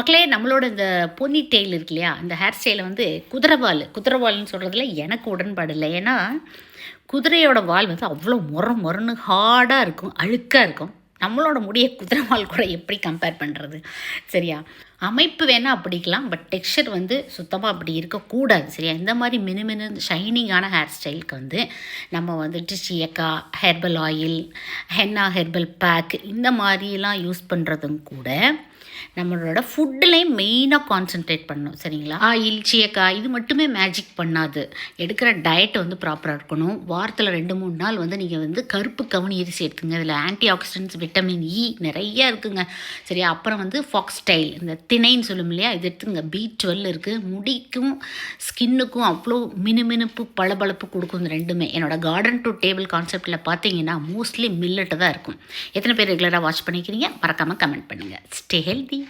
மக்களே நம்மளோட இந்த பொன்னி டெய்ல் இருக்கு இல்லையா? இந்த ஹேர் ஸ்டைலை வந்து குதிரைவால். குதிரைவால்னு சொல்கிறதுல எனக்கு உடன்பாடு இல்லை. ஏன்னா குதிரையோட வால் வந்து அவ்வளோ முற முரன்னு ஹார்டாக இருக்கும் அழுக்காக இருக்கும். நம்மளோட முடிய குதிரைவால் கூட எப்படி கம்பேர் பண்ணுறது சரியா? அமைப்பு வேணால் அப்படிக்கலாம் பட் டெக்ஸ்சர் வந்து சுத்தமாக அப்படி இருக்கக்கூடாது சரியா? இந்த மாதிரி மினுமினு ஷைனிங்கான ஹேர் ஸ்டைலுக்கு வந்து நம்ம வந்துட்டு shikakai herbal oil henna herbal pack இந்த மாதிரிலாம் யூஸ் பண்ணுறதும் கூட நம்மளோட ஃபுட்டுலேயும் மெயினாக கான்சென்ட்ரேட் பண்ணணும் சரிங்களா? ஆயில் சீயக்காய் இது மட்டுமே மேஜிக் பண்ணாது. எடுக்கிற டயட் வந்து ப்ராப்பராக இருக்கணும். வாரத்தில் ரெண்டு மூணு நாள் வந்து நீங்கள் வந்து கருப்பு கவுனி அரிசி எடுத்துங்க இதில் antioxidants vitamin e E நிறைய இருக்குங்க சரியா? அப்புறம் வந்து ஃபாக்ஸ்டைல் இந்த திணைன்னு சொல்லும் இல்லையா? இது எடுத்துங்க பி டுவெல் இருக்குது முடிக்கும் ஸ்கின்னுக்கும் அவ்வளோ மினுமினுப்பு பளபளப்பு கொடுக்கும் இந்த ரெண்டுமே. என்னோடய கார்டன் டு டேபிள் கான்செப்டில் பார்த்தீங்கன்னா மோஸ்ட்லி மில்லட்டு தான் இருக்கும். எத்தனை பேர் ரெகுலராக வாட்ச் பண்ணிக்கிறீங்க? மறக்காமல் கமெண்ட் பண்ணுங்கள் ஸ்டே ஹெல்தி